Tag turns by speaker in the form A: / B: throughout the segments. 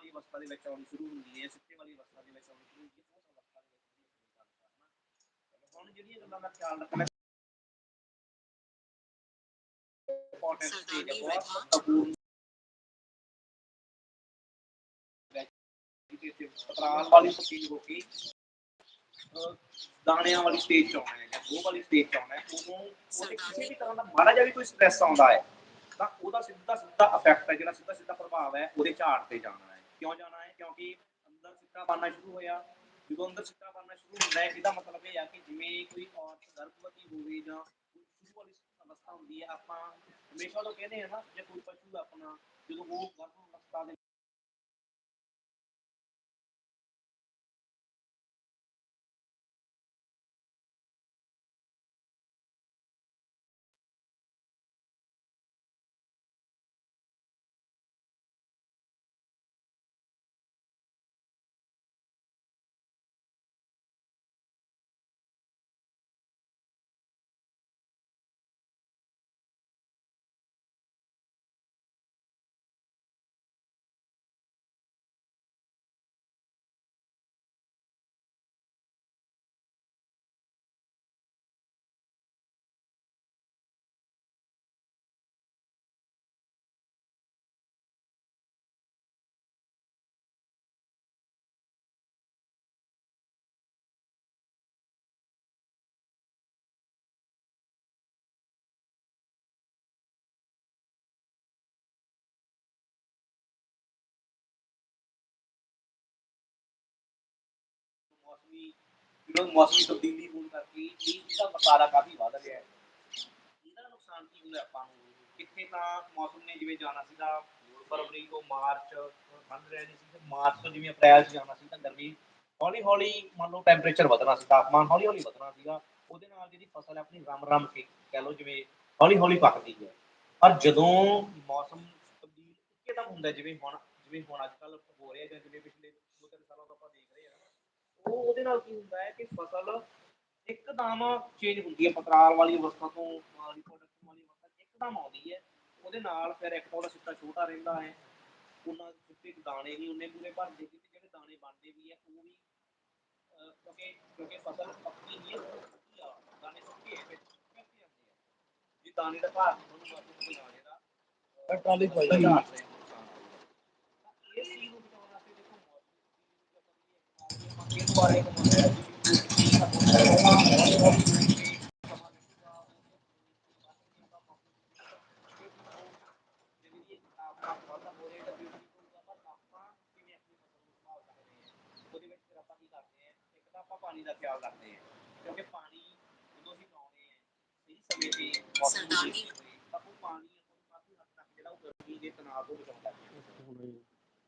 A: ਵਾਲੀ ਅਵਸਥਾ ਦੇ ਵਿੱਚ ਆਉਣੀ ਸ਼ੁਰੂ ਹੁੰਦੀ ਹੈ ਸਿੱਟੇ ਵਾਲੀ ਅਵਸਥਾ ਦੇ ਵਿੱਚ ਆਉਣੀ ਸ਼ੁਰੂ ਹੁੰਦੀ ਹੈ ਉਸ ਅਵਸਥਾ ਦੇ ਵਿੱਚ ਹੁਣ ਜਿਹੜੀਆਂ ਗੱਲਾਂ ਦਾ ਖਿਆਲ ਰੱਖਣਾ ਇੰਪੋਰਟੈਂਟ ਸਟੇਜ ਹੈ ਬਹੁਤ ਮਹੱਤਵਪੂਰਨ ਪਤਰਾਲ ਵਾਲੀ ਸਟੇਜ ਹੋ ਕੇ ਦਾਣਿਆਂ ਵਾਲੀ ਸਟੇਜ ਚ ਆਉਣਾ ਹੈ ਜਾਂ ਗੋਹ ਵਾਲੀ ਸਟੇਜ ਚ ਆਉਣਾ ਹੈ ਉਦੋਂ ਉਹਦੇ ਕਿਸੇ ਵੀ ਤਰ੍ਹਾਂ ਦਾ ਮਾੜਾ ਜਿਹਾ ਵੀ ਕੋਈ ਸਟ੍ਰੈਸ ਆਉਂਦਾ ਹੈ ਤਾਂ ਉਹਦਾ ਸਿੱਧਾ ਸਿੱਧਾ ਇਫੈਕਟ ਹੈ ਜਿਹੜਾ ਸਿੱਧਾ ਸਿੱਧਾ ਪ੍ਰਭਾਵ ਹੈ ਉਹਦੇ ਝਾੜ ਤੇ ਜਾਣਾ। ਹੈ ਕਿਉਂ ਜਾਣਾ ਹੈ ਕਿਉਂਕਿ ਅੰਦਰ ਸਿੱਟਾ ਬਣਨਾ ਸ਼ੁਰੂ ਹੋਇਆ ਜਦੋਂ ਅੰਦਰ ਸਿੱਟਾ ਬਣਨਾ ਸ਼ੁਰੂ ਹੁੰਦਾ ਹੈ ਇਹਦਾ ਮਤਲਬ ਇਹ ਆ ਕਿ ਜਿਵੇਂ ਕੋਈ ਔਰਤ ਗਰਭਵਤੀ ਹੋਵੇ ਜਾਂ ਕੋਈ ਸ਼ੁਰੂ ਵਾਲੀ ਅਵਸਥਾ ਹੁੰਦੀ ਹੈ ਆਪਾਂ ਹਮੇਸ਼ਾ ਤੋਂ ਕਹਿੰਦੇ ਆ ਨਾ ਜੇ ਕੋਈ ਪਸ਼ੂ ਆਪਣਾ ਜਦੋਂ ਉਹ ਗਰਭ ਅਵਸਥਾ ਦੇ ਮੌਸਮੀ ਜਿਹੜਾ ਮੌਸਮੀ ਤਬਦੀਲੀ ਹੋਣ ਕਰਕੇ ਇਹ ਇਹਦਾ ਮਸਾਲਾ ਕਾਫੀ ਵੱਧ ਰਿਹਾ ਹੈ। ਇਹਦਾ ਨੁਕਸਾਨ ਕੀ ਹੁੰਦਾ ਆਪਾਂ ਨੂੰ? ਕਿੱਥੇ ਤਾਂ ਮੌਸਮ ਨੇ ਜਿਵੇਂ ਜਾਣਾ ਸੀਗਾ ਫਰਵਰੀ ਤੋਂ ਮਾਰਚ ਬੰਦ ਰਹਿਣੀ ਸੀ, ਤੇ ਮਾਰਚ ਤੋਂ ਜਿਵੇਂ ਅਪ੍ਰੈਲ 'ਚ ਜਾਣਾ ਸੀ ਤਾਂ ਗਰਮੀ ਹੌਲੀ ਹੌਲੀ ਮੰਨ ਲਓ ਟੈਂਪਰੇਚਰ ਵਧਣਾ ਸੀ, ਤਾਪਮਾਨ ਹੌਲੀ ਹੌਲੀ ਵਧਣਾ ਸੀਗਾ। ਉਹਦੇ ਨਾਲ ਜਿਹੜੀ ਫਸਲ ਹੈ ਆਪਣੀ ਰਮ ਰਮ ਕੇ, ਕਹਿ ਲਓ ਜਿਵੇਂ ਹੌਲੀ ਹੌਲੀ ਪੱਕਦੀ ਹੈ। ਪਰ ਜਦੋਂ ਮੌਸਮ ਤਬਦੀਲ ਇੱਕਦਮ ਹੁੰਦਾ ਜਿਵੇਂ ਹੁਣ ਜਿਵੇਂ ਹੁਣ ਅੱਜ ਕੱਲ ਹੋ ਰਿਹਾ ਜਾਂ ਜਿਵੇਂ ਪਿਛਲੇ ਦੋ ਤਿੰਨ ਸਾਲਾਂ ਤੋਂ ਆਪਾਂ ਦੇਖ ਉਹ ਉਹਦੇ ਨਾਲ ਕੀ ਹੁੰਦਾ ਹੈ ਕਿ ਫਸਲ ਇੱਕਦਮ ਚੇਂਜ ਹੁੰਦੀ ਹੈ ਪਤਰਾਲ ਵਾਲੀ ਅਵਸਥਾ ਤੋਂ ਰਿਪੋਰਟੈਕਸ਼ਨ ਵਾਲੀ ਅਵਸਥਾ ਇੱਕਦਮ ਆਉਂਦੀ ਹੈ। ਉਹਦੇ ਨਾਲ ਫਿਰ ਇੱਕ ਉਹਦਾ ਸਿੱਟਾ ਛੋਟਾ ਰਹਿੰਦਾ ਹੈ। ਉਹਨਾਂ ਸਿੱਟੇ 'ਚ ਦਾਣੇ ਨਹੀਂ ਉਹਨੇ ਪੂਰੇ ਭਰਦੇ ਸੀ ਤੇ ਜਿਹੜੇ ਦਾਣੇ ਬਣਦੇ ਵੀ ਹੈ ਉਹ ਵੀ ਕਿਉਂਕਿ ਕਿਉਂਕਿ ਫਸਲ ਪੱਕੀ ਨਹੀਂ ਹੈ ਆ। ਦਾਣੇ ਸੁੱਕੇ ਹੈ ਵਿੱਚ ਜਾਂਦੇ ਆ ਜੇ ਦਾਣੇ ਦਾ ਭਾਰ ਤੁਹਾਨੂੰ ਵਾਪਸ ਕੋਈ ਦਾਣੇ ਦਾ
B: ਟਰਾਲੀ ਪਾਈ।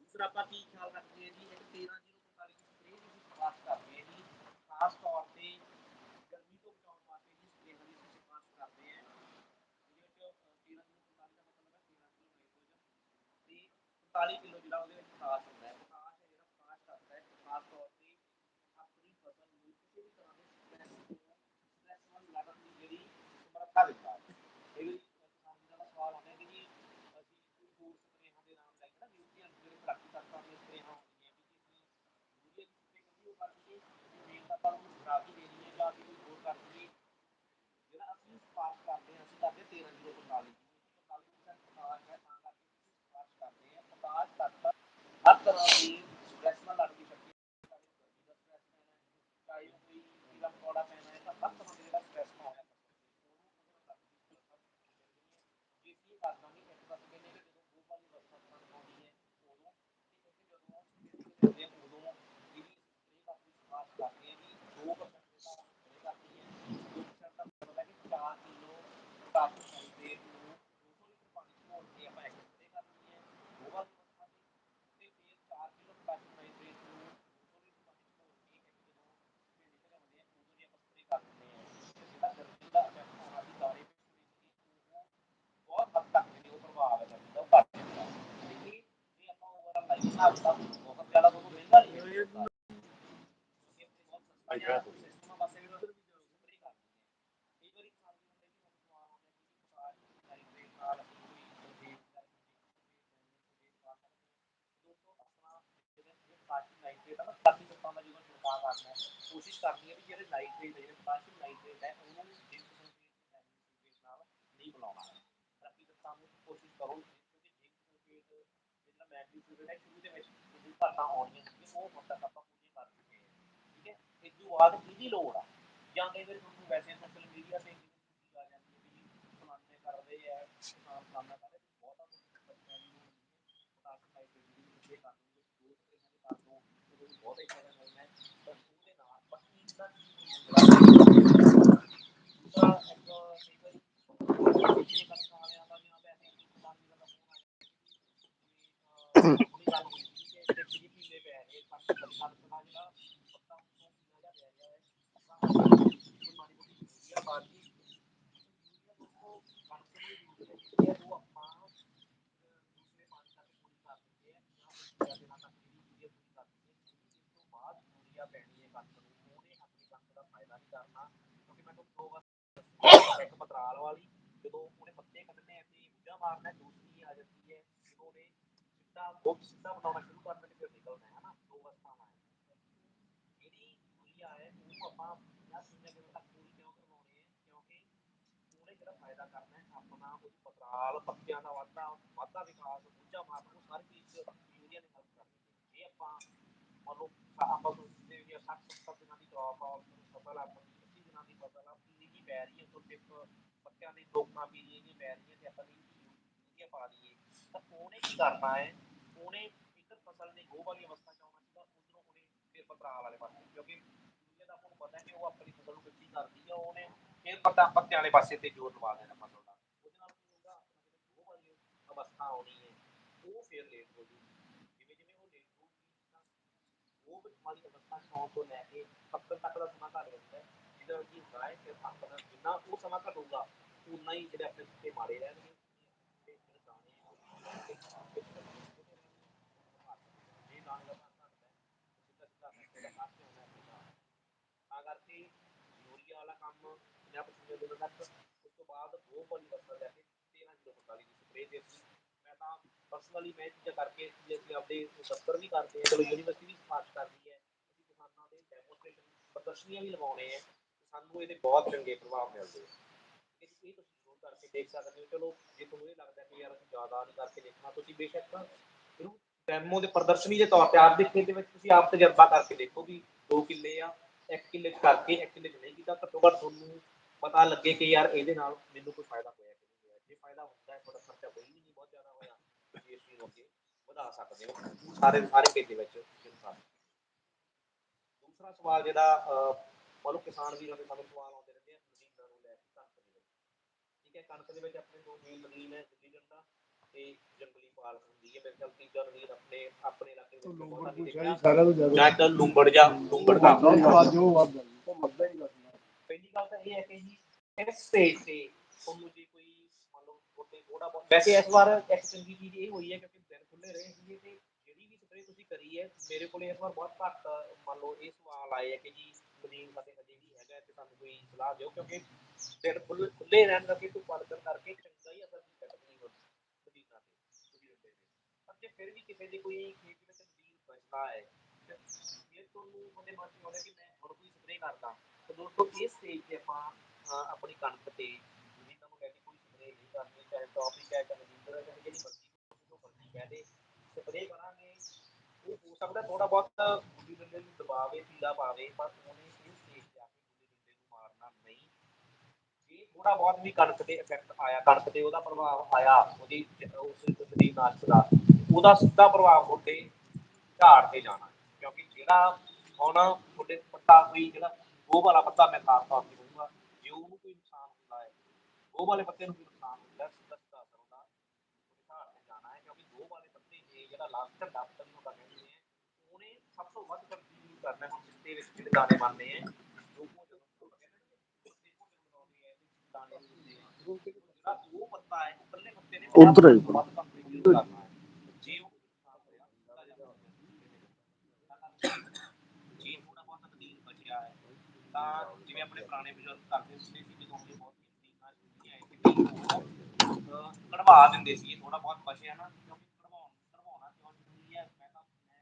A: ਦੂਸਰਾ ਆਪਾਂ ਕੀ ਖਿਆਲ ਰੱਖਦੇ ਹਾਂ ਜੀ ਇੱਕ 13045 ਦੀ ਸਪਰੇਅ ਦੀ ਅਸੀਂ ਸਿਫਾਰਿਸ਼ ਕਰਦੇ ਹਾਂ ਜੀ ਖਾਸ ਤੌਰ ਤੇ ਗਰਮੀ ਤੋਂ ਬਚਾਉਣ ਵਾਸਤੇ ਜੀ ਸਪਰੇਆਂ ਦੀ ਅਸੀਂ ਸਿਫਾਰਿਸ਼ ਕਰਦੇ ਹਾਂ ਜਿਹਦੇ ਵਿੱਚ ਅਹ, 13045 ਦਾ ਮਤਲਬ ਹੈ 13 ਕਿਲੋ ਨਾਈਟ੍ਰੋਜਨ ਤੇ 45 ਕਿਲੋ ਜਿਹੜਾ ਉਹਦੇ ਵਿੱਚ ਖਾਸ ਹੁੰਦਾ ਹੈ ਖਾਸ ਹੈ ਜਿਹੜਾ ਖਾਸ ਕਰਦਾ ਹੈ ਖਾਸ ਤੌਰ ਤੇ ਆਪਣੀ ਫਸਲ ਨੂੰ ਕਿਸੇ ਵੀ ਤਰ੍ਹਾਂ ਦੇ ਸਟ੍ਰੈਸ ਤੋਂ ਸਟ੍ਰੈਸ ਨਾਲ ਲੜਨ ਦੀ ਜਿਹੜੀ ਸਮਰੱਥਾ ਦਿੰਦਾ ਹੈ ਇਹ ਵੀ ਕਿਸਾਨ ਦਾ ਸਵਾਲ ਆਉਂਦਾ ਹੈ ਕਿ ਜੀ ਅਸੀਂ ਕੋਈ ਹੋਰ ਸਪਰੇਹਾਂ ਦੇ ਨਾਮ ਲੈ ਕੇ ਨਾ ਨਿਊਟ੍ਰੀਐਂਟ ਜਿਹੜੇ ਪ੍ਰਾਪਤ ਤੱਤਾਂ ਦੀਆਂ ਸਪਰੇਹਾਂ ਹੁੰਦੀਆਂ ਵੀ ਜੀ ਅਸੀਂ ਯੂਰੀਆ ਦੀ ਸਪਰੇ ਕਰੀਏ ਉਹ ਕਰ ਦਈਏ ਮੇਨ ਤਾਂ ਆਪਾਂ ਨੂੰ ਖਰਾਬ ਹੀ ਦੇਣੀ ਹੈ ਜਾਂ ਅਸੀਂ ਹੋਰ ਕਰ ਦਈਏ। ਜਿਹੜਾ ਅਸੀਂ ਸਪਾਰਸ਼ ਕਰਦੇ ਹਾਂ, ਅਸੀਂ ਕਰਦੇ 13 ਕਿਲੋ 45 45% ਪੋਟਾਸ਼ ਹੈ, ਤਾਂ ਕਰਕੇ ਅਸੀਂ ਕਰਦੇ ਹਾਂ। ਪੋਟਾਸ਼ ਤੱਤ ਹਰ ਤਰ੍ਹਾਂ ਦੀ ਸਟ੍ਰੈਸ ਨਾਲ ਲੜਦੀ ਸ਼ਕਤੀ ਚਾਹੇ ਉਹ ਗਰਮੀ ਦਾ ਸਟ੍ਰੈਸ ਪੈਣਾ ਹੈ ਚਾਹੇ ਉਹ ਕੋਈ ਕੀੜਾ ਮਕੌੜਾ ਪੈਣਾ ਹੈ ਤਾਂ ਹਰ ਤਰ੍ਹਾਂ ਦਾ ਜਿਹੜਾ ਸਟ੍ਰੈਸ ਪਾਉਣਾ ਹੈ ਜੇ ਕੀ ਕਰਦਾ ਨਹੀਂ ਇੱਕ ਪਾਸੇ ਕਹਿੰਦੇ ਕਿ ਜਦੋਂ ਉਹ ਵਾਲੀ ਅਵਸਥਾ ਸਾਨੂੰ ਆਉਂਦੀ ਹੈ ਉਦੋਂ ਤੇ ਇੱਕ ਜਦੋਂ ਜਿਹੜੇ ਉਦੋਂ ਜਿਹੜੀ ਸਪਰੇਅ ਆਪਣੀ ਸਪਾਰਸ਼ ਕਰਦੇ ਹਾਂ ਜੀ 2% ਦੇ ਹਿਸਾਬ ਨਾਲ ਸਪਰੇਅ ਕਰਦੀ ਹੈ 2% ਦਾ ਮਤਲਬ ਹੈ ਕਿ 4 ਕਿਲੋ ਕਾਬੂ ਨਾਈਟ੍ਰੇਟ ਨੂੰ 200 ਲੀਟਰ ਪਾਣੀ ਚ ਘੋਲ ਕੇ ਆਪਾਂ ਇੱਕ ਸਪਰੇਅ ਕਰਨੀ ਹੈ ਉਹ ਵਾਲੀ ਅਵਸਥਾ ਦੀ ਤੇ ਫਿਰ 4 ਕਿਲੋ ਕਾਬੂ ਨਾਈਟ੍ਰੇਟ ਨੂੰ 200 ਲੀਟਰ ਪਾਣੀ ਚ ਘੋਲ ਕੇ ਇੱਕ ਜਦੋਂ ਭੇਜੇ ਚੜਾਉਂਦੇ ਆ ਉਦੋਂ ਦੀ ਆਪਾਂ ਸਪਰੇਅ ਕਰ ਦਿੰਦੇ ਹਾਂ ਤੇ ਜਿਹੜਾ ਗਰਮੀ ਦਾ ਇਫੈਕਟ ਆਉਣਾ ਸੀ ਦਾਣੇ ਵਿੱਚ ਉਹ ਬਹੁਤ ਹੱਦ ਤੱਕ ਜਿਹੜੀ ਉਹ ਪ੍ਰਭਾਵ ਹੈ ਗਰਮੀ ਦਾ ਉਹ ਘੱਟ ਜਾਂਦਾ ਹੈ ਤੇ ਇਹ ਜੇ ਆਪਾਂ ਓਵਰਆਲ ਲਾਈਫ ਹਿਸਾਬ ਕਿਤਾਬ ਬਹੁਤ ਜ਼ਿਆਦਾ ਤੋਂ ਮਹਿੰਗਾ ਨਹੀਂ ਹੈ ਕਿਉਂਕਿ ਆਪਣੇ ਬਹੁਤ ਸਸਤਾ ਜਿਹਾ ਸਿਸਟਮ ਪਾਸੇ ਵੀ ਉਹ ਸਪਰੇਅ ਕਰ ਦਿੰਦੇ ਆ ਕਈ ਵਾਰੀ ਕਿਸਾਨ ਵੀ ਹੁੰਦੇ ਕਿ ਸਾਨੂੰ ਸਵਾਲ ਆਉਂਦਾ ਕਿ ਜੀ ਪੋਟਾਸ਼ ਨਾਈਟ੍ਰੇਟ ਨਾਲ ਅਸੀਂ ਕੋਈ ਸਬਜ਼ੀ ਵਗੈਰਾ ਦੀ ਪਾ ਸਕਦੇ ਹਾਂ ਦੋਸਤੋ ਆਪਣਾ ਜਿਹੜੇ ਪੋਟਾਸ਼ੀਅਮ ਨਾਈਟ੍ਰੇਟ ਆ ਨਾ ਬਾਕੀ ਤੱਤਾਂ ਦਾ ਜਦੋਂ ਛਿੜਕਾਅ ਕਰਨਾ ਹੈ ਕੋਸ਼ਿਸ਼ ਕਰਨੀ ਹੈ ਵੀ ਜਿਹੜੇ ਨਾਈਟ੍ਰੇਟ ਜਿਹੜੇ ਪੋਟਾਸ਼ੀਅਮ ਨਾਈਟ੍ਰੇਟ ਹੈ ਉਹਨੂੰ ਜਿੰਕ ਸਲਫੇਟ ਨਾਲ ਨਹੀਂ ਮਿਲਾਉਣਾ ਹੈ ਬਾਕੀ ਤੱਤਾਂ ਨੂੰ ਕੋਸ਼ਿਸ਼ ਕਰੋ ਕਿਉਂਕਿ ਜਿੰਕ ਸਲਫੇਟ ਜਿਹੜਾ ਮੈਗਨੀਸ਼ੀਅਮ ਹੈ ਸ਼ੁਰੂ ਦੇ ਵਿੱਚ ਜਿਹੜੀ ਘਾਟਾਂ ਆਉਣੀਆਂ ਸੀ ਉਹ ਹੁਣ ਤੱਕ ਆਪਾਂ ਪੂਰੀਆਂ ਕਰ ਚੁੱਕੇ ਹਾਂ ਠੀਕ ਹੈ ਇਸ ਤੋਂ ਬਾਅਦ ਇਹਦੀ ਲੋੜ ਆ ਜਾਂ ਕਈ ਵਾਰ ਤੁਹਾਨੂੰ ਵੈਸੇ ਸੋਸ਼ਲ ਮੀਡੀਆ ਤੇ ਕੀ ਆ ਜਾਂਦੀ ਹੈ ਵੀ ਫਲਾਣੇ ਕਰਦੇ ਆ ਕਿਸਾਨ ਫਲਾਣਾ ਕਰਦੇ ਬਹੁਤਾ ਬੱਚਿਆਂ ਦੀ ਪੋਟਾਸ਼ੀਅਮ ਨਾਈਟ੍ਰੇਟ ਦੀ ਇਹ ਕਰ ਦੋ ਦੋ ਤੇ ਕਰ ਦੋ ਉਹ ਬਹੁਤ ਹੀ ਫਾਇਦਾ ਹੋਣਾ ਹੈ ਪਰ ਉਹਦੇ ਨਾਲ ਬਾਕੀ ਦਾ ਦੂਸਰਾ ਇੱਕ ਕਈ ਵਾਰੀ ਜਿਹੜੇ ਕਰਨ ਵਾਲਿਆਂ ਦਾ ਜਾਂ ਵੈਸੇ ਹੀ ਕਿਸਾਨ ਦਾ ਫੋਨ ਆ ਜਾਂਦਾ ਉਹਦੀ ਗੱਲ ਹੋਈ ਸੀ ਕਿ ਇੱਕ ਜੀ ਪੀਲੇ ਪੈ ਰਹੇ ਸੱਤ ਸੱਤ ਦਾ ਜਿਹੜਾ ਪੱਤਾ ਉਹ ਪੀਲਾ ਜਿਹਾ ਪੈ ਰਿਹਾ ਹੈ ਆਪਾਂ ਕੋਈ ਮਾੜੀ ਮੋਟੀ ਯੂਰੀਆ ਪਾ ਕੇ ਯੂਰੀਆ ਦੋਸਤੋ ਕਣਕ ਨੂੰ ਯੂਜ਼ ਕੀਤੀ ਹੈ ਉਹ ਆਪਾਂ ਦੂਸਰੇ ਪਾਣੀ ਤੱਕ ਪੂਰੀ ਕਰ ਦਿੰਦੇ ਆ ਜਾਂ ਦੂਜੇ ਦਿਨਾਂ ਤੱਕ ਜਿਹੜੀ ਯੂਰੀਆ ਪੂਰੀ ਕਰ ਦਿੰਦੇ ਆ ਇਸ ਤੋਂ ਬਾਅਦ ਯੂਰੀਆ ਪੈਣੀ ਹੈ ਕਣਕ ਨੂੰ ਉਹਨੇ ਆਪਣੀ ਕਣਕ ਦਾ ਫਾਇਦਾ ਨਹੀਂ ਕਰਨਾ ਕਿਉਂਕਿ ਮੈਂ ਤੁਹਾਨੂੰ ਦੋ ਵਾਰ ਇੱਕ ਪਤਰਾਲ ਵਾਲੀ, ਜਦੋਂ ਉਹਨੇ ਪੱਤੇ ਕੱਢਣੇ ਆ ਤੇ ਮੁੱਝਾ ਮਾਰਨਾ ਦੂਸਰੀ ਆ ਜਾਂਦੀ ਹੈ। ਜਦੋਂ ਉਹਨੇ ਸਿੱਧਾ ਉਹ ਸਿੱਧਾ ਬਣਾਉਣਾ ਸ਼ੁਰੂ ਕਰ ਦੇਣਾ ਫਿਰ ਨਿਕਲਣਾ ਹੈ ਹਨਾ? ਦੋ ਅਵਸਥਾਵਾਂ ਹੈ ਜਿਹੜੀ ਯੂਰੀਆ ਹੈ ਉਹ ਆਪਾਂ 50 ਕਿਲੋ ਦਿਨ ਤੱਕ ਪੂਰੀ ਕਿਉਂ ਕਰਵਾਉਣੀ ਹੈ? ਕਿਉਂਕਿ ਉਹਨੇ ਜਿਹੜਾ ਫਾਇਦਾ ਕਰਨਾ ਹੈ, ਆਪਣਾ ਉਹਦੀ ਪਤਰਾਲ, ਪੱਤਿਆਂ ਦਾ ਵਾਧਾ ਵਾਧਾ ਵਿਕਾਸ ਮੁੱਝਾ ਮਾਰਨਾ ਉਹ ਸਾਰੀ ਚੀਜ਼ ਯੂਰੀਆ ਨੇ ਹੈਲਪ ਕਰਨੀ ਹੈ। ਜੇ ਆਪਾਂ ਮੰਨ ਲਓ ਆਪਾਂ ਸੋਚਦੇ ਹਾਂ ਕਿ 60 70 ਦਿਨਾਂ ਦੀ ਕ੍ਰੌਪ ਆ ਫਸਲ ਆਪਣੀ 25 ਦਿਨਾਂ ਦੀ ਫਸਲ ਆ ਪੀਲੀ ਜੀ ਪੈ ਰਹੀ ਹੈ ਤੋਂ ਸਿਰਫ ਪੱਤਿਆਂ ਦੀ ਟੋਕਣਾ ਪੀਲੀ ਜੀ ਪੈ ਰਹੀ ਹੈ ਤੇ ਆਪਾਂ ਨੇ ਯੂਰੀਆ ਪਾ ਦਈਏ ਤਾਂ ਉਹਨੇ ਕੀ ਕਰਨਾ ਹੈ? ਉਹਨੇ ਇੱਧਰ ਫਸਲ ਨੇ ਗੋਹ ਵਾਲੀ ਅਵਸਥਾ ਚ ਆਉਣਾ ਸੀਗਾ, ਉਧਰੋਂ ਉਹਨੇ ਫਿਰ ਪਤਰਾਲ ਵਾਲੇ ਪਾਸੇ, ਕਿਉਂਕਿ ਯੂਰੀਆ ਦਾ ਆਪਾਂ ਪਤਾ ਹੈ ਕਿ ਉਹ ਆਪਣੀ ਫਸਲ ਨੂੰ ਕੱਚੀ ਕਰਦੀ ਆ, ਉਹਨੇ ਫਿਰ ਪੱਤਾ, ਪੱਤਿਆਂ ਵਾਲੇ ਪਾਸੇ ਤੇ ਜ਼ੋਰ ਲਵਾ ਦੇਣਾ ਫਸਲ ਦਾ। ਉਹਦੇ ਨਾਲ ਕੀ ਹੋਊਗਾ ਗੋਹ ਵਾਲੀ ਅਵਸਥਾ ਆਉਣੀ ਹੈ, ਉਹ ਫਿਰ ਲੇਟ ਹੋ ਜੂਗੀ। ਜਿਵੇਂ ਜਿਵੇਂ ਉਹ ਲੇਟ ਹੋਊਗੀ, ਤਾਂ ਉਹ ਵਾਲੀ ਅਵਸਥਾ ਚ ਆਉਣ ਤੋਂ ਲੈ ਕੇ ਪੱਕਣ ਤੱਕ ਦਾ ਸਮਾਂ ਘੱਟ ਜਾਂਦਾ ਹੈ। ਜਿਹਦਾ ਕਿ ਹੁੰਦਾ ਹੈ ਕਿ ਪੱਕਣ ਜਿੰਨਾ ਉਹ ਸਮਾਂ ਘਟੂਗਾ ਉਨਾ ਹੀ ਜਿਹੜੇ ਆਪਣੇ ਸੁੱਕੇ ਮਾਰੇ ਰਹਿਣਗੇ। ਵਾਲਾ ਕੰਮ 50 ਪਰਸੈਂਟ ਦਿਨਾਂ ਤੱਕ ਉਸ ਤੋਂ ਬਾਅਦ ਬਹੁਤ ਵਾਰੀ ਵਰਤਾ ਜਾ ਕੇ 13 ਕਿਲੋ 45 ਦੀ ਸਪਰੇਅ ਦੇ ਦਿੱਤੀ ਮੈਂ ਚੀਜ਼ਾਂ ਕਰਕੇ ਜੇ ਅਸੀਂ ਆਪਦੇ ਦਫ਼ਤਰ ਵੀ ਕਰਦੇ ਹਾਂ ਚਲੋ ਯੂਨੀਵਰਸਿਟੀ ਵੀ ਸਿਫਾਰਿਸ਼ ਕਰਦੀ ਹੈ ਅਸੀਂ ਕਿਸਾਨਾਂ ਦੇ ਡੈਮੋਸਟ੍ਰੇਸ਼ਨ ਪ੍ਰਦਰਸ਼ਨੀਆਂ ਵੀ ਲਗਾਉਣੇ ਆ ਸਾਨੂੰ ਇਹਦੇ ਬਹੁਤ ਚੰਗੇ ਪ੍ਰਭਾਵ ਮਿਲਦੇ ਆ ਇਹ ਤੁਸੀਂ ਕਰਕੇ ਦੇਖ ਸਕਦੇ ਹੋ। ਚਲੋ ਜੇ ਤੁਹਾਨੂੰ ਇਹ ਲੱਗਦਾ ਕਿ ਯਾਰ ਅਸੀਂ ਜ਼ਿਆਦਾ ਨਹੀਂ ਕਰਕੇ ਦੇਖਣਾ ਤੁਸੀਂ ਬੇਸ਼ੱਕ ਜ਼ਰੂਰ ਡੈਮੋ ਦੇ ਪ੍ਰਦਰਸ਼ਨੀ ਦੇ ਤੌਰ ਤੇ ਆਪ ਦੇ ਖੇਤ ਦੇ ਵਿੱਚ ਤੁਸੀਂ ਆਪ ਤਜਰਬਾ ਕਰਕੇ ਦੇਖੋ ਵੀ 2 ਕਿੱਲੇ ਆ 1 ਕਿੱਲੇ ਕਰਕੇ 1 ਕਿੱਲੇ ਨਹੀਂ ਕੀਤਾ। ਘੱਟੋ ਘੱਟ ਤੁਹਾਨੂੰ ਪਤਾ ਲੱਗੇ ਕਿ ਯਾਰ ਇਹਦੇ ਨਾਲ ਮੈਨੂੰ ਕੋਈ ਫਾਇਦਾ ਹੋਇਆ ਕਿ ਨਹੀਂ ਹੋਇਆ। ਜੇ ਫਾਇਦਾ ਹੁੰਦਾ ਹੈ ਤੁਹਾਡਾ ਖਰਚਾ ਕੋਈ ਵੀ ਨਹੀਂ ਬਹੁਤ ਜ਼ਿਆਦਾ ਹੋਇਆ। ਤੁਸੀਂ ਇਸ ਚੀਜ਼ ਨੂੰ ਅੱਗੇ ਵਧਾ ਸਕਦੇ ਹੋ। ਸਾਰੇ ਸਾਰੇ ਖੇਤ ਦੇ ਵਿੱਚ ਦੂਸਰਾ ਸਵਾਲ ਜਿਹੜਾ ਅਹ, ਮੰਨ ਲਓ ਕਿਸਾਨ ਵੀਰਾਂ ਦੇ ਸਾਨੂੰ ਸਵਾਲ ਆਉਂਦੇ ਰਹਿੰਦੇ ਆ ਨਦੀਨਾਂ ਨੂੰ ਲੈ ਕੇ ਕਣਕ ਦੇ ਵਿੱਚ ਠੀਕ ਹੈ ਕਣਕ ਦੇ ਵਿੱਚ ਆਪਣੇ ਦੋ ਮੇਨ ਨਦੀਨ ਹੈ ਦਿੱਲੀ ਡੰਡਾ ਤੇ ਜੰਗਲੀ ਪਾਲ ਹੁੰਦੀ ਹੈ ਮੇਰੇ ਖਿਆਲ ਤੀਜਾ ਨਦੀਨ ਆਪਣੇ ਆਪਣੇ ਇਲਾਕੇ ਵਿੱਚ ਬਹੁਤ ਸਾਰੀ ਦੇਖਿਆ।
B: ਤੋਂ
A: ਜਾਂ ਇੱਕ ਲੂੰਬੜ ਜਾਂ ਲੂੰਬੜ ਦਾ। ਪਹਿਲੀ ਗੱਲ ਤਾਂ ਇਹ ਹੈ ਕਿ ਜੀ ਇਸ ਸਟੇਜ ਤੇ ਤੁਹਾਨੂੰ ਜੇ ਕੋਈ ਮੰਨ ਲਓ ਛੋਟੇ ਥੋੜਾ ਬਹੁਤ ਵੈਸੇ ਇਸ ਵਾਰ ਇੱਕ ਚੰਗੀ ਚੀਜ਼ ਇਹ ਹੋਈ ਹੈ ਕਿਉਂਕਿ ਦਿਨ ਖੁੱਲੇ ਰਹੇ ਸੀਗੇ ਤੇ ਜਿਹੜੀ ਵੀ ਸਪਰੇਅ ਤੁਸੀਂ ਕਰੀ ਹੈ ਮੇਰੇ ਕੋਲੇ ਇਸ ਵਾਰ ਬਹੁਤ ਘੱਟ ਮੰਨ ਲਓ ਇਹ ਸਵਾਲ ਆਏ ਹੈ ਕਿ ਜੀ ਮਦੀਨ ਸਾਡੇ ਹਜੇ ਵੀ ਹੈਗਾ ਹੈ ਤੇ ਸਾਨੂੰ ਕੋਈ ਸਲਾਹ ਦਿਓ ਕਿਉਂਕਿ ਦਿਨ ਖੁੱਲੇ ਖੁੱਲੇ ਰਹਿਣ ਕਰਕੇ ਧੁੱਪ ਲੱਗਣ ਕਰਕੇ ਚੰਗਾ ਹੀ ਅਸਰ ਨਹੀਂ ਪੈਂਦਾ ਮਦੀਨਾ ਤੇ ਮਦੀਨਾ ਤੇ ਮਦੀਨਾ ਤੇ ਪਰ ਜੇ ਫਿਰ ਵੀ ਕਿਸੇ ਦੀ ਕੋਈ ਖੇਤ ਵਿੱਚ ਮਦੀਨ ਬਚਦਾ ਹੈ ਤੇ ਇਹ ਤੁਹਾਨੂੰ ਉਹਦੇ ਮਨ ਚ ਆਉਂਦਾ ਕਿ ਮੈਂ ਹੁਣ ਕੋਈ ਸਪਰੇਅ ਕਰਦਾ ਤੇ ਦੋਸਤੋ ਇਸ ਸਟੇਜ ਤੇ ਆਪਾਂ ਅਹ, ਆਪਣੀ ਕਣਕ ਤੇ ਮਦੀਨਾ ਨੂੰ ਲੈ ਕੇ ਕੋਈ ਸਪਰੇਅ ਨਹੀਂ ਕਰਨੀ ਚਾਹੇ ਟੌਪਿਕ ਹੈ ਚਾਹੇ ਮਦੀਨਾ ਹੈ ਚਾਹੇ ਜਿਹੜੀ ਮਰਜ਼ੀ ਜੋ ਮਰਜ਼ੀ ਕਹਿ ਦੇ ਸਪਰੇਅ ਕਰਾਂਗੇ ਉਹ ਹੋ ਸਕਦਾ ਥੋੜਾ ਬਹੁਤ ਗੁੱਲੀ ਡੰਡੇ ਨੂੰ ਦਬਾਵੇ ਪੀਲਾ ਪਾਵੇ, ਪਰ ਉਹਨੇ ਇਸ ਸਟੇਜ ਤੇ ਆ ਕੇ ਗੁੱਲੀ ਡੰਡੇ ਨੂੰ ਮਾਰਨਾ ਨਹੀਂ। ਜੇ ਥੋੜਾ ਬਹੁਤ ਵੀ ਕਣਕ ਤੇ ਇਫੈਕਟ ਆਇਆ, ਕਣਕ ਤੇ ਉਹਦਾ ਪ੍ਰਭਾਵ ਆਇਆ, ਉਹਦੀ ਉਸ ਦੀ ਨਾਚ ਦਾ ਉਹਦਾ ਸਿੱਧਾ ਪ੍ਰਭਾਵ ਤੁਹਾਡੇ ਝਾੜ ਤੇ ਜਾਣਾ। ਕਿਉਂਕਿ ਜਿਹੜਾ ਹੁਣ ਤੁਹਾਡੇ ਪੱਤਾ ਕੋਈ ਜਿਹੜਾ ਗੋਹ ਵਾਲਾ ਪੱਤਾ ਮੈਂ ਖਾਸ ਤੌਰ ਤੇ ਕਹੂੰਗਾ, ਜੇ ਉਹਨੂੰ ਕੋਈ ਨੁਕਸਾਨ ਹੁੰਦਾ ਹੈ ਗੋਹ ਵਾਲੇ ਪੱਤੇ ਨੂੰ ਕੋਈ ਨੁਕਸਾਨ ਹੁੰਦਾ ਹੈ, ਸਿੱਧਾ ਸਿੱਧਾ ਅਸਰ ਉਹਦਾ ਝਾੜ ਤੇ ਜਾਣਾ ਹੈ, ਕਿਉਂਕਿ ਗੋਹ ਵਾਲੇ ਪੱਤੇ ਜੇ ਜਿਹੜਾ ਲਾਸਟ ਝੰਡਾ ਨੂੰ ਕਹਿੰਦੇ ਆ ਉਹਨੇ ਸਭ ਤੋਂ ਵੱਧ ਕੰਟਰੀਬਿਊਟ ਕਰਨਾ ਹੈ ਹੁਣ ਸਿੱਧੇ ਵਿੱਚ ਜਿਹੜੇ ਦਾਣੇ ਬਣਦੇ ਆ ਜੋ ਉਹ ਜਦੋਂ ਆਪਾਂ ਕਹਿੰਦੇ ਨੇ ਕਿ ਸਿੱਧੇ ਭੋਜਨ ਬਣਾਉਂਦੇ ਆ ਤੇ ਦਾਣੇ ਹੁੰਦੇ ਆ ਜਿਹੜਾ ਉਹ ਪੱਤਾ ਹੈ ਇਕੱਲੇ ਪੱਤੇ ਨੇ
B: ਉੱਧਰ ਹੀ।
A: ਵੱਧ ਕੰਟਰੀਬਿਊਟ ਕਰਨਾ ਹੈ ਜੇ ਉਹ ਨੁਕਸਾਨ ਹੋਇਆ ਤਾਂ ਜਾਂ ਜੀ ਥੋੜਾ ਬਹੁਤ ਨਦੀਨ ਬਚਿਆ ਹੈ ਤਾਂ ਜਿਵੇਂ ਆਪਣੇ ਪੁਰਾਣੇ ਬਜ਼ੁਰਗ ਕਰਦੇ ਹੁੰਦੇ ਸੀ ਜਦੋਂ ਉਹਦੇ ਬਹੁਤ ਨਦੀਨਾਂ ਛੁੱਟੀਆਂ ਆਏ ਸੀ ਅਹ ਕਢਵਾ ਦਿੰਦੇ ਸੀ ਥੋੜਾ ਬਹੁਤ ਬਚਿਆ ਨਾ ਕਿਉਂਕਿ ਕਢਵਾਉਣ ਕਢਵਾਉਣਾ ਕਿਉਂ ਜ਼ਰੂਰੀ ਹੈ ਮੈਂ ਤਾਂ ਮੈਂ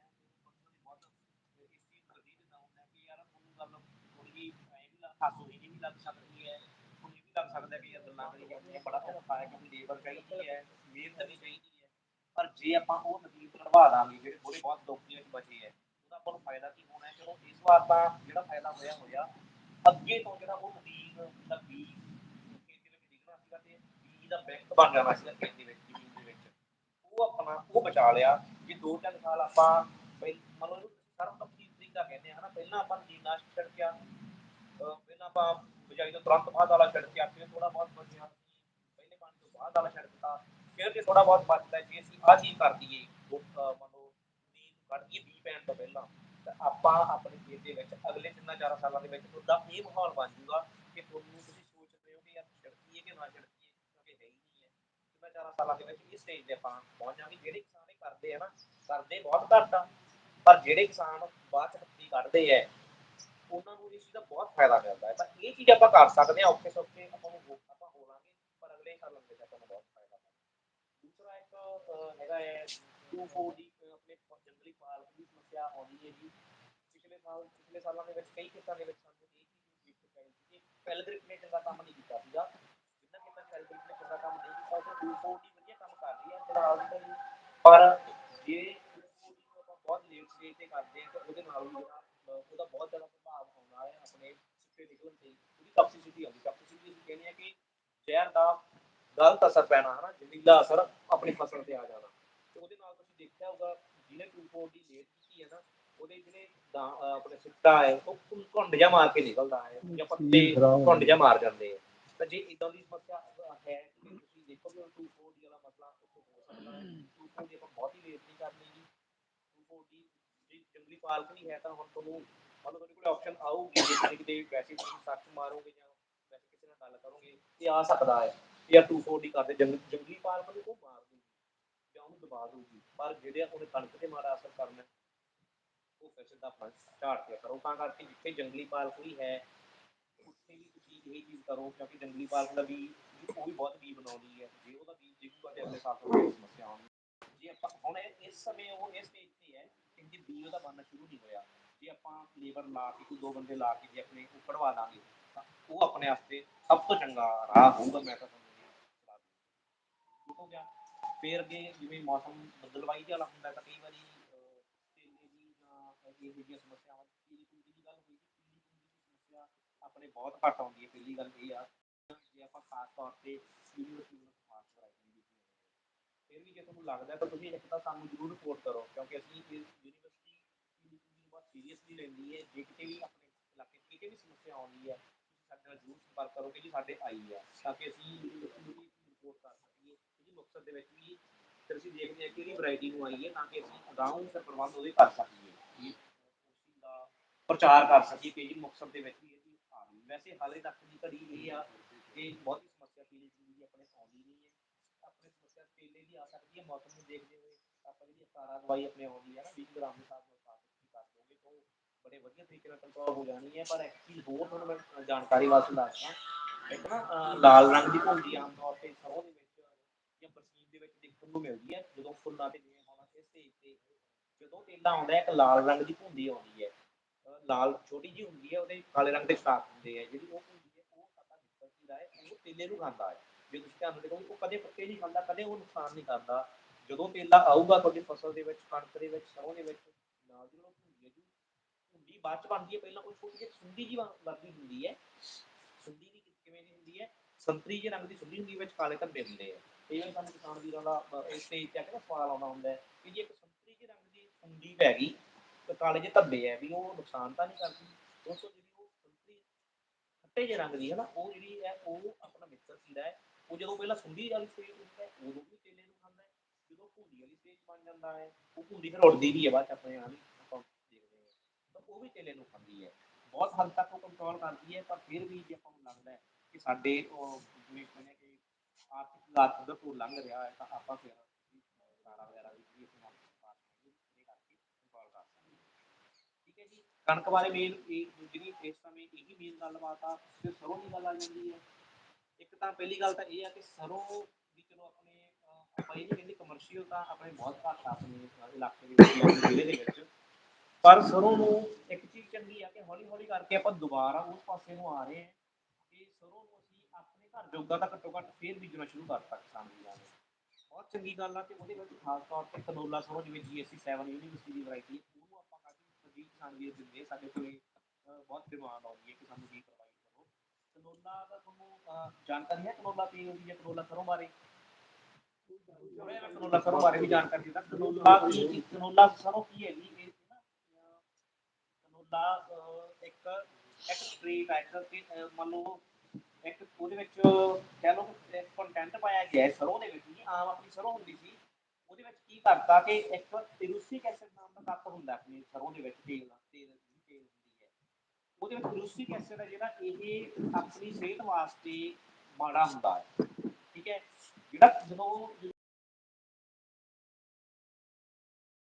A: ਹਾਸੋਹੀ ਦੀ ਵੀ ਲੱਗ ਸਕਦੀ ਹੈ ਹੁਣ ਵੀ ਲੱਗ ਸਕਦਾ ਕਿ ਇਹ ਗੱਲਾਂ ਕਰੀ ਜਾਂਦੇ ਆ ਬੜਾ ਔਖਾ ਹੈ ਕਿਉਂਕਿ ਲੇਬਰ ਚਾਹੀਦੀ ਹੈ, ਮਿਹਨਤ ਵੀ ਚਾਹੀਦੀ ਹੈ। ਪਰ ਜੇ ਆਪਾਂ ਉਹ ਨਦੀਨ ਕਢਵਾ ਦਾਂਗੇ ਜਿਹੜੇ ਥੋੜੇ ਬਹੁਤ ਦੁੱਖ ਵਿੱਚ ਬਚੇ ਹੈ, ਉਹਦਾ ਆਪਾਂ ਨੂੰ ਫਾਇਦਾ ਕੀ ਹੋਣਾ ਚਲੋ, ਇਸ ਵਾਰ ਤਾਂ ਜਿਹੜਾ ਫਾਇਦਾ ਹੋਇਆ ਹੋਇਆ। ਅੱਗੇ ਤੋਂ ਜਿਹੜਾ ਉਹ ਨਦੀਨ ਦਾ ਬੀਜ ਖੇਤ ਵਿੱਚ ਡਿੱਗਣਾ ਸੀਗਾ ਤੇ ਬੀਜ ਦਾ ਬੈਂਕ ਬਣ ਜਾਣਾ ਸੀਗਾ ਖੇਤ ਦੇ ਵਿੱਚ ਜ਼ਮੀਨ ਦੇ ਵਿੱਚ। ਉਹ ਆਪਣਾ, ਉਹ ਬਚਾ ਲਿਆ। ਜੇ ਦੋ ਤਿੰਨ ਸਾਲ ਆਪਾਂ ਪਹਿ- ਮੰਨ ਲਓ ਇਹਨੂੰ ਸਰਬਪੱਖੀ ਤਰੀਕਾ ਕਹਿੰਦੇ ਆ, ਹਨਾ। ਪਹਿਲਾਂ ਆਪਾਂ ਨਦੀਨਾਸ਼ਕ ਛਿੜਕਿਆ ਅਹ ਪਹਿਲਾਂ ਆਪਾਂ ਬਿਜਾਈ ਤੋਂ ਤੁਰੰਤ ਬਾਅਦ ਵਾਲਾ ਛਿੜਕਿਆ ਫਿਰ ਥੋੜਾ ਬਹੁਤ ਬਚਿਆ ਪਹਿਲੇ ਪਾਣੀ ਤੋਂ ਬਾਅਦ ਵਾਲਾ ਛਿੜਕਤਾ ਫਿਰ ਜੇ ਥੋੜਾ ਬਹੁਤ ਬਚਦਾ ਜੇ ਅਸੀਂ ਆਹ ਚੀਜ਼ ਕਰ ਦਈਏ ਉਹ, ਅਹ ਕੱਢ ਦਈਏ ਬੀਜ ਪੈਣ ਤੋਂ ਪਹਿਲਾਂ ਤਾਂ ਆਪਾਂ ਆਪਣੇ ਖੇਤ ਦੇ ਵਿੱਚ ਅਗਲੇ ਤਿੰਨਾਂ ਚਾਰਾਂ ਸਾਲਾਂ ਦੇ ਵਿੱਚ ਤੁਹਾਡਾ ਇਹ ਮਾਹੌਲ ਬਣ ਜਾਊਗਾ ਕਿ ਤੁਹਾਨੂੰ ਤੁਸੀਂ ਸੋਚ ਰਹੇ ਹੋ ਕਿ ਯਾਰ ਛਿੜਕੀਏ ਕਿ ਨਾ ਛਿੜਕੀਏ ਕਿਉਂਕਿ ਹੈ ਹੀ ਨਹੀਂ ਹੈ। ਤਿੰਨਾਂ ਚਾਰਾਂ ਸਾਲਾਂ ਦੇ ਵਿੱਚ ਇਸ ਸਟੇਜ ਤੇ ਆਪਾਂ ਪਹੁੰਚ ਜਾਵਾਂਗੇ। ਜਿਹੜੇ ਕਿਸਾਨ ਇਹ ਕਰਦੇ ਆ ਨਾ ਕਰਦੇ ਬਹੁਤ ਘੱਟ ਆ ਪਰ ਜਿਹੜੇ ਕਿਸਾਨ ਬਾਅਦ ਚ ਹੱਥੀ ਕੱਢਦੇ ਆ ਉਹਨਾਂ ਨੂੰ ਇਸ ਚੀਜ਼ ਦਾ ਬਹੁਤ ਫਾਇਦਾ ਮਿਲਦਾ ਹੈ। ਤਾਂ ਇਹ ਚੀਜ਼ ਆਪਾਂ ਕਰ ਸਕਦੇ ਆ ਔਖੇ ਸੌਖੇ ਆਪਾਂ ਨੂੰ ਆਪਾਂ ਹੋ ਪਰ ਅਗਲੇ ਸਾਲਾਂ ਦੇ ਵਿੱਚ ਨੂੰ ਬਹੁਤ ਫਾਇਦਾ ਦੂਸਰਾ ਇੱਕ ਹੈਗਾ ਹੈ 2 ਦੀ ਆਪਣੇ ਜੰਗਲੀ ਪਾਲਕ ਦੀ ਸਮੱਸਿਆ ਆਉਂਦੀ ਹੈ ਜੀ। ਪਿਛਲੇ ਸਾਲ, ਪਿਛਲੇ ਸਾਲਾਂ ਦੇ ਵਿੱਚ ਕਈ ਖੇਤਾਂ ਦੇ ਵਿੱਚ ਸਾਨੂੰ ਇਹ ਚੀਜ਼ ਦੇਖੀ ਪਈ ਸੀ ਕਿ ਪੈਲਗ੍ਰਿਪ ਨੇ ਚੰਗਾ ਕੰਮ ਨਹੀਂ ਕੀਤਾ ਸੀਗਾ। ਜਿੰਨਾ ਖੇਤਾਂ 'ਚ ਨੇ ਚੰਗਾ ਕੰਮ ਨਹੀਂ ਕੀਤਾ, ਉਹ 2 ਦੀ ਵਧੀਆ ਕੰਮ ਕਰ ਰਹੀ ਹੈ ਫਿਲਹਾਲ ਦੀ ਪਰ ਜੇ ਬਹੁਤ ਲੇਟ ਸਟੇਜ ਤੇ ਕਰਦੇ ਹਾਂ, ਤਾਂ ਉਹਦੇ ਨਾਲ ਵੀ ਜਿਹੜਾ ਅਹ, ਉਹਦਾ ਬਹੁਤ ਜ਼ਿਆਦਾ ਪ੍ਰਭਾਵ ਆਉਂਦਾ ਹੈ ਸਿੱਟੇ ਨਿਕਲਣ ਤੇ ਉਹਦੀ ਟੌਕਸਿਸਿਟੀ ਆਉਂਦੀ। ਟੌਕਸਿਸਿਟੀ ਅਸੀਂ ਕਹਿੰਦੇ ਆ ਕਿ ਜ਼ਹਿਰ ਦਾ ਗਲਤ ਅਸਰ ਪੈਣਾ ਹਨਾ ਜ਼ਹਿਰੀਲਾ ਅਸਰ ਆਪਣੀ ਫਸਲ ਤੇ ਆ ਜਾਣਾ। ਤੇ ਉਹਦੇ ਨਾਲ ਤੁਸੀਂ ਦੇਖਿਆ ਹੋਊਗਾ ਜਿਹਨੇ ਟੂ ਦੀ ਲੇਟ ਕੀਤੀ ਹੈ ਨਾ ਉਹਦੇ ਅਹ ਆਪਣੇ ਸਿੱਟਾ ਹੈ ਉਹ ਘੁੰਡ ਜਾ ਮਾਰ ਕੇ ਨਿਕਲਦਾ ਹੈ। ਜਾਂ ਪੱਤੇ ਘੁੰਡ ਜਾ ਮਾਰ ਜਾਂਦੇ ਆ। ਤਾਂ ਜੇ ਇਦਾਂ ਦੀ ਸਮੱਸਿਆ ਹੈ ਕਿ ਤੁਸੀਂ ਦੇਖੋਗੇ ਟੂ ਦੀ ਵਾਲਾ ਮਸਲਾ ਉੱਥੇ ਹੋ ਸਕਦਾ ਹੈ। ਟੂ ਦੀ ਆਪਾਂ ਬਹੁਤ ਹੀ ਲੇਟ ਨਹੀਂ ਕਰਨੀ ਜੀ। ਟੂ ਦੀ ਜੇ ਜੰਗਲੀ ਪਾਲਕ ਨਹੀਂ ਹੈ ਤਾਂ ਹੁਣ ਤੁਹਾਨੂੰ ਮੰਨ ਲਓ ਤੁਹਾਡੇ ਕੋਲ ਆਪਸ਼ਨ ਆਊਗੀ ਜੇ ਕਿਤੇ ਵੈਸੇ ਤੁਸੀਂ ਸਰਚ ਮਾਰੋਗੇ ਜਾਂ ਵੈਸੇ ਕਿਸੇ ਨਾਲ ਗੱਲ ਕਰੋਗੇ, ਇਹ ਆ ਸਕਦਾ ਹੈ ਕਿ 240 ਕਰਦੇ ਜੰਗਲੀ ਪਾਲਕ ਨੂੰ ਉਹ ਮਾਰ ਦੂਗੀ ਜਾਂ ਉਹਨੂੰ ਦਬਾ ਦੂਗੀ ਪਰ ਜਿਹੜੇ ਉਹਨੇ ਕਣਕ ਤੇ ਮਾੜਾ ਅਸਰ ਕਰਨਾ ਉਹ ਫਿਰ ਸਿੱਧਾ ਆਪਣਾ ਝਾੜ ਕੇ ਕਰੋ। ਤਾਂ ਕਰਕੇ ਜਿੱਥੇ ਜੰਗਲੀ ਪਾਲਕ ਵੀ ਹੈ, ਉੱਥੇ ਵੀ ਤੁਸੀਂ ਇਹ ਚੀਜ਼ ਕਰੋ ਕਿਉਂਕਿ ਜੰਗਲੀ ਪਾਲਕ ਦਾ ਵੀ, ਉਹ ਵੀ ਬਹੁਤ ਬੀ ਬਣਾਉਂਦੀ ਹੈ, ਜੇ ਉਹਦਾ ਬੀਜ ਦੇਖੂਗਾ ਤੇ ਅਗਲੇ ਸਾਲ ਤੋਂ ਸਮੱਸਿਆ ਆਉਣੀ ਜੇ ਆਪਾਂ, ਹੁਣ ਇਸ ਸਮੇਂ ਉਹ ਇਸ ਸਟੇਜ ਤੇ ਹੈ ਕਿ ਬੀ ਉਹਦਾ ਬਣਨਾ ਸ਼ੁਰੂ ਨਹੀਂ ਹੋਇਆ ਜੇ ਆਪਾਂ ਲੇਬਰ ਲਾ ਕੇ ਕੋਈ ਦੋ ਬੰਦੇ ਲਾ ਕੇ ਜੇ ਆਪਣੇ ਉਹ ਕਢਵਾ ਦਾਂਗੇ ਤਾਂ ਉਹ ਆਪਣੇ ਵਾਸਤੇ ਸਭ ਤੋਂ ਚੰਗਾ ਰਾਹ ਹੋਊਗਾ, ਮੈਂ ਤਾਂ ਸਮਝਦੀ ਹੋ ਗਿਆ ਫਿਰ ਅੱਗੇ ਜਿਵੇਂ ਮੌਸਮ ਬਦਲਵਾਈ ਵਾਲਾ ਹੁੰਦਾ, ਤਾਂ ਕਈ ਵਾਰੀ ਇਹ ਜਿਹੜੀਆਂ ਸਮੱਸਿਆਵਾਂ, ਪੀਲੀ ਕੁੰਡੀ ਦੀ ਗੱਲ ਹੋਈ, ਪੀਲੀ ਕੁੰਡੀ ਦੀ ਸਮੱਸਿਆ ਆਪਣੇ ਬਹੁਤ ਘੱਟ ਆਉਂਦੀ ਹੈ, ਪਹਿਲੀ ਗੱਲ ਇਹ ਆ, ਜੇ ਆਪਾਂ ਖਾਸ ਤੌਰ ਤੇ ਯੂਨੀਵਰਸਿਟੀ ਨੂੰ ਖਾਸ ਕਰਾਈ ਫਿਰ ਵੀ ਜੇ ਤੁਹਾਨੂੰ ਲੱਗਦਾ ਤਾਂ ਤੁਸੀਂ ਇੱਕ ਤਾਂ ਸਾਨੂੰ ਜ਼ਰੂਰ ਰਿਪੋਰਟ ਕਰੋ, ਕਿਉਂਕਿ ਅਸੀਂ ਇਸ ਯੂਨੀਵਰਸਿਟੀ ਪੀਲੀ ਕੁੰਡੀ ਨੂੰ ਬਹੁਤ ਲੈਂਦੀ ਹੈ, ਜੇ ਕਿਤੇ ਵੀ ਆਪਣੇ ਇਲਾਕੇ 'ਚ ਕਿਤੇ ਵੀ ਸਮੱਸਿਆ ਆਉਂਦੀ ਹੈ, ਤੁਸੀਂ ਸਾਡੇ ਨਾਲ ਜ਼ਰੂਰ ਸੰਪਰਕ ਕਰੋ ਕਿ ਜੀ ਸਾਡੇ ਆਈ ਹੈ, ਤਾਂ ਕਿ ਅਸੀਂ ਯੂਨੀਵਰਸਿਟੀ ਰਿਪੋਰਟ ਕਰ ਸਕੀਏ ਜੀ ਮੁਕਤਸਰ ਦੇ ਵਿੱਚ ਵੀ ਫਿਰ ਅਸੀਂ ਦੇਖਦੇ ਹਾਂ ਕਿਹੜੀ ਵੈਰਾਈਟੀ ਨੂੰ ਆਈ ਹੈ, ਤਾਂ ਕਿ ਅਸੀਂ ਅਗਾਊਂ ਫਿਰ ਪ੍ਰਬੰਧ ਉਹਦੇ ਕਰ ਸਕੀਏ, ਕਿ ਉਸ ਦਾ ਪ੍ਰਚਾਰ ਕਰ ਸਕੀਏ ਕਿ ਜੀ ਮੁਕਤਸਰ ਦੇ ਵਿੱਚ ਵੀ ਇਹ ਆ ਰਹੀ ਵੈਸੇ ਹਾਲੇ ਤੱਕ ਦੀ ਘੜੀ ਇਹ ਆ ਕਿ ਬਹੁਤ ਸਮੱਸਿਆ ਪੀਲੇ ਕੁੰਡੀ ਦੀ ਆਪਣੇ ਆਉਂਦੀ ਨਹੀਂ ਹੈ, ਆਪਣੇ ਸਮੱਸਿਆ ਤੇਲੇ ਦੀ ਆ ਸਕਦੀ ਹੈ, ਮੌਸਮ ਨੂੰ ਦੇਖਦੇ ਹੋਏ ਆਪਾਂ ਜਿਹੜੀ ਸਾਰਾ ਦਵਾਈ ਆਪਣੇ ਆਉਂਦੀ ਹੈ ਨਾ 20 ਗ੍ਰਾਮ ਦੇ ਹਿਸਾਬ ਨਾਲ ਸਾਫ਼ ਕਰ ਦੋਗੇ ਤਾਂ ਉਹ ਬੜੇ ਵਧੀਆ ਤਰੀਕੇ ਨਾਲ ਕੰਟਰੋਲ ਹੋ ਜਾਣੀ ਹੈ, ਪਰ ਇੱਕ ਹੋਰ ਤੁਹਾਨੂੰ ਮੈਂ ਜਾਣਕਾਰੀ ਵਾਸਤੇ ਦੱਸਦਾ ਇੱਕ ਨਾ ਲਾਲ ਰੰਗ ਦੀ ਭੁੰਡੀ ਆਮ ਤੌਰ ਤੇ ਸਰੋਂ ਦੇ ਵਿੱਚ ਜਾਂ ਬਰਸੀਨ ਦੇ ਵਿੱਚ ਦੇਖਣ ਨੂੰ ਮਿਲਦੀ ਹੈ, ਜਦੋਂ ਫੁੱਲਾਂ ਤੇ ਜਿਵੇਂ ਹੁਣ ਇਸ ਸਟੇਜ ਤੇ ਜਦੋਂ ਤੇਲਾ ਆਉਂਦਾ ਹੈ, ਇੱਕ ਲਾਲ ਰੰਗ ਦੀ ਭੁੰਡੀ ਆਉਂਦੀ ਹੈ। ਲਾਲ ਛੋਟੀ ਜੀ ਹੁੰਦੀ ਹੈ, ਉਹਦੇ ਕਾਲੇ ਰੰਗ ਦੇ ਸਟਾਕ ਹੁੰਦੇ ਆ। ਜਿਹੜੀ ਉਹ ਭੁੰਡੀ ਹੈ, ਉਹ ਸਾਡਾ ਮਿੱਤਰ ਹੈ ਉਹ ਤੇਲੇ ਨੂੰ ਖਾਂਦਾ ਹੈ। ਜੇ ਤੁਸੀਂ ਧਿਆਨ ਨਾਲ ਉਹ ਕਦੇ ਪੱਤੇ ਨਹੀਂ ਖਾਂਦਾ, ਕਦੇ ਉਹ ਨੁਕਸਾਨ ਨਹੀਂ ਕਰਦਾ। ਜਦੋਂ ਤੇਲਾ ਆਊਗਾ ਤੁਹਾਡੀ ਫਸਲ ਦੇ ਵਿੱਚ, ਕਣਕ ਦੇ ਵਿੱਚ ਸਰੋਂ ਦੇ ਵਿੱਚ, ਨਾਲ ਦੀ ਨਾਲ ਭੁੰਡੀ ਹੈ ਜੀ ਭੁੰਡੀ ਬਾਅਦ ਚ ਬਣਦੀ ਹੈ, ਪਹਿਲਾਂ ਕੋਈ ਛੋਟੀ ਜਿਹੀ ਸੁੰਡੀ ਜੀ ਵਰਗੀ ਹੁੰਦੀ ਹੈ। ਸੁੰਡੀ ਦੀ ਕਿਵੇਂ ਦੀ ਹੁੰਦੀ ਹੈ? ਸੰਤਰੀ ਜਿਹੇ ਰੰਗ ਦੀ ਸੁੰਡੀ ਹੁੰਦੀ ਵਿੱਚ ਕਾਲੇ ਧੱਬੇ ਹੁੰਦੇ ਆ। ਕਈ ਵਾਰੀ ਸਾਨੂੰ ਕਿਸਾਨ ਵੀਰਾਂ ਦਾ ਇਸ ਸਟੇਜ ਤੇ ਆ ਕੇ ਨਾ ਸਵਾਲ ਆਉਂਦਾ ਹੁੰਦਾ ਹੈ ਕਿ ਜੇ ਇੱਕ ਸੰਤਰੀ ਜਿਹੇ ਰੰਗ ਦੀ ਸੁੰਡੀ ਪੈ ਗਈ, ਤੇ ਕਾਲੇ ਜਿਹੇ ਧੱਬੇ ਆ ਵੀ ਉਹ ਨੁਕਸਾਨ ਤਾਂ ਨਹੀਂ ਕਰਦੀ ਦੋਸਤੋ ਜਿਹੜੀ ਉਹ ਸੰਤਰੀ ਖੱਟੇ ਜਿਹੇ ਰੰਗ ਦੀ ਹੈ ਨਾ, ਉਹ ਜਿਹੜੀ ਹੈ, ਉਹ ਆਪਣਾ ਮਿੱਤਰ ਕੀੜਾ ਹੈ। ਉਹ ਜਦੋਂ ਪਹਿਲਾਂ ਸੁੰਡੀ ਵਾਲੀ ਸਟੇਜ ਹੁੰਦਾ ਹੈ, ਉਦੋਂ ਵੀ ਤੇਲੇ ਨੂੰ ਖਾਂਦਾ ਹੈ। ਜਦੋਂ ਭੁੰਡੀ ਵਾਲੀ ਸਟੇਜ ਬਣ ਜਾਂਦਾ ਹੈ, ਉਹ ਭੁੰਡੀ ਫਿਰ ਉੱਡਦੀ ਵੀ ਹੈ ਬਾਅਦ ਚ ਆਪਣੇ ਆਪ ਹੀ। ਉਹ ਵੀ ਤੇਲੇ ਨੂੰ ਖਾਂਦੀ ਹੈ। ਬਹੁਤ ਹੱਦ ਤੱਕ ਉਹ ਕੰਟਰੋਲ ਕਰਦੀ ਹੈ, ਪਰ ਫਿਰ ਵੀ ਜੇ ਆਪਾਂ ਨੂੰ ਲੱਗਦਾ ਹੈ ਕਿ ਸਾਡੇ ਉਹ ਜਿਵੇਂ ਕਹਿੰਦੇ ਕਿ ਆਰਥਿਕ ਹਾਲਾਤ ਉਧਰ ਤੋਂ ਲੰਘ ਰਿਹਾ ਹੈ, ਤਾਂ ਆਪਾਂ ਫਿਰ ਸਾਰਾ ਵਗੈਰਾ ਵੀ ਜਿਹੜੀ ਅਸੀਂ ਪਾਸ ਕਰਕੇ ਕੰਟਰੋਲ ਕਰ ਸਕਦੇ ਠੀਕ ਹੈ ਜੀ? ਕਣਕ ਬਾਰੇ ਮੇਨ ਇਹ ਜਿਹੜੀ ਇਸ ਸਮੇਂ ਇਹੀ ਮੇਨ ਗੱਲਬਾਤ ਆ, ਫਿਰ ਸਰੋਂ ਦੀ ਗੱਲ ਆ ਜਾਂਦੀ ਹੈ। ਇੱਕ ਤਾਂ ਪਹਿਲੀ ਗੱਲ ਤਾਂ ਇਹ ਆ ਕਿ ਸਰੋਂ ਵੀ ਚਲੋ ਆਪਣੇ ਆਪਾਂ ਇਹ ਨਹੀਂ ਕਹਿੰਦੇ ਕਮਰਸ਼ੀਅਲ ਤਾਂ ਆਪਣੇ ਬਹੁਤ ਘੱਟ ਆਪਣੇ ਇਲਾਕੇ ਦੇ ਵਿੱਚ ਜ਼ਿਲ੍ਹੇ ਦੇ ਵਿੱਚ। ਪਰ ਸਰੋਂ ਨੂੰ ਇੱਕ ਚੀਜ਼ ਚੰਗੀ ਆ ਕਿ ਹੌਲੀ ਹੌਲੀ ਕਰਕੇ ਆਪਾਂ ਦੁਬਾਰਾ ਉਸ ਪਾਸੇ ਨੂੰ ਆ ਰਹੇ ਹਾਂ ਕਿ ਸਰੋਂ ਨੂੰ ਅਸੀਂ ਆਪਣੇ ਘਰ ਜੋਗਾ ਤਾਂ ਘੱਟੋ ਘੱਟ ਫੇਰ ਬੀਜਣਾ ਸ਼ੁਰੂ ਕਰਤਾ ਕਿਸਾਨ ਵੀਰਾਂ ਨੇ। ਬਹੁਤ ਚੰਗੀ ਗੱਲ ਆ ਤੇ ਉਹਦੇ ਵਿੱਚ ਖਾਸ ਤੌਰ ਤੇ ਕਨੋਲਾ ਸਰੋਂ, ਜਿਵੇਂ ਜੀਐਸਸੀ 7 ਯੂਨੀਵਰਸਿਟੀ ਦੀ ਵੈਰਾਈਟੀ ਹੈ ਉਹਨੂੰ ਆਪਾਂ ਕਾਫੀ ਸਬਜ਼ੀ ਕਿਸਾਨ ਵੀਰ ਦਿੰਦੇ ਸਾਡੇ ਕੋਲੇ ਬਹੁਤ ਡਿਮਾਂਡ ਆਉਂਦੀ ਹੈ ਕਿ ਸਾਨੂੰ ਵੀ ਪ੍ਰੋਵਾਈਡ ਕਰੋ। ਕਨੋਲਾ ਦਾ ਤੁਹਾਨੂੰ ਜਾਣਕਾਰੀ ਹੈ ਕਨੋਲਾ ਤੇ ਉਹਦੀ ਜਾਂ ਕਨੋਲਾ ਸਰੋਂ ਬਾਰੇ? ਕਨੋਲਾ ਸਰੋਂ ਬਾਰੇ ਵੀ ਜਾਣਕਾਰੀ ਦਿੰਦਾ। ਕਨੋਲਾ ਕੀ ਕਨੋਲਾ ਸਰੋਂ ਕੀ ਹੈ ਕਨੋਲਾ ਇੱਕ ਇੱਕ ਟ੍ਰੇਟ ਹੈ ਕਿ, ਮੰਨ ਲਓ ਇੱਕ ਉਹਦੇ ਵਿੱਚ ਕਹਿ ਲਓ ਕੰਟੈਂਟ ਪਾਇਆ ਗਿਆ ਹੈ ਸਰੋਂ ਦੇ ਵਿੱਚ ਜੀ ਆਮ ਆਪਣੀ ਸਰੋਂ ਹੁੰਦੀ ਸੀ ਉਹਦੇ ਵਿੱਚ ਕੀ ਕਰਤਾ ਕਿ ਇੱਕ ਟਿਰੂਸਿਕ ਐਸਿਡ ਨਾਮ ਦਾ ਤੱਤ ਹੁੰਦਾ ਆਪਣੀ ਸਰੋਂ ਦੇ ਵਿੱਚ ਤੇਲ ਦਾ ਤੇਲ ਤੇਲ ਹੁੰਦੀ ਹੈ। ਉਹਦੇ ਵਿੱਚ ਟਿਰੂਸਿਕ ਐਸਿਡ ਹੈ ਜਿਹੜਾ ਇਹ ਆਪਣੀ ਸਿਹਤ ਵਾਸਤੇ ਮਾੜਾ ਹੁੰਦਾ ਹੈ ਠੀਕ ਹੈ। ਜਿਹੜਾ ਜਦੋਂ